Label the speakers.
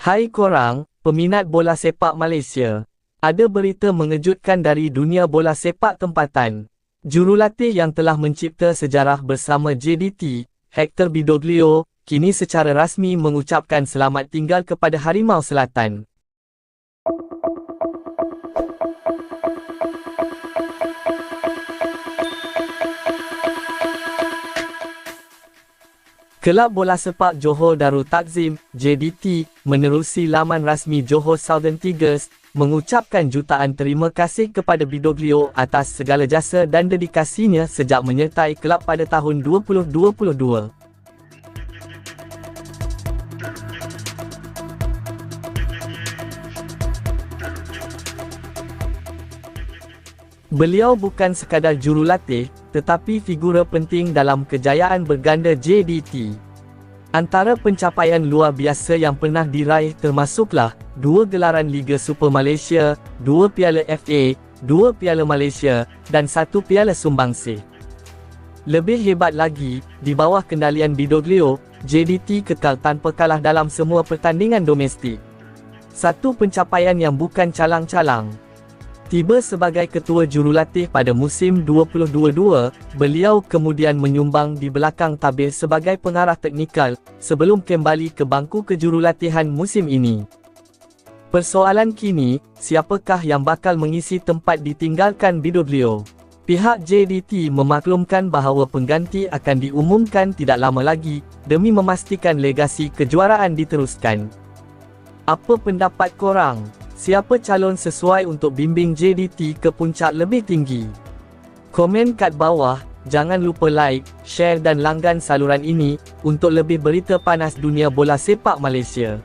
Speaker 1: Hai korang, peminat bola sepak Malaysia. Ada berita mengejutkan dari dunia bola sepak tempatan. Jurulatih yang telah mencipta sejarah bersama JDT, Hector Bidoglio, kini secara rasmi mengucapkan selamat tinggal kepada Harimau Selatan. Kelab Bola Sepak Johor Darul Takzim, JDT, menerusi laman rasmi Johor Southern Tigers, mengucapkan jutaan terima kasih kepada Bidoglio atas segala jasa dan dedikasinya sejak menyertai kelab pada tahun 2022. Beliau bukan sekadar jurulatih, tetapi figura penting dalam kejayaan berganda JDT. Antara pencapaian luar biasa yang pernah diraih termasuklah dua gelaran Liga Super Malaysia, dua Piala FA, dua Piala Malaysia dan satu Piala Sumbangsih. Lebih hebat lagi, di bawah kendalian Bidoglio, JDT kekal tanpa kalah dalam semua pertandingan domestik. Satu pencapaian yang bukan calang-calang. Tiba sebagai ketua jurulatih pada musim 2022, beliau kemudian menyumbang di belakang tabir sebagai pengarah teknikal sebelum kembali ke bangku kejurulatihan musim ini. Persoalan kini, siapakah yang bakal mengisi tempat ditinggalkan Bidoglio? Pihak JDT memaklumkan bahawa pengganti akan diumumkan tidak lama lagi demi memastikan legasi kejuaraan diteruskan. Apa pendapat korang? Siapa calon sesuai untuk bimbing JDT ke puncak lebih tinggi? Komen kat bawah, jangan lupa like, share dan langgan saluran ini untuk lebih berita panas dunia bola sepak Malaysia.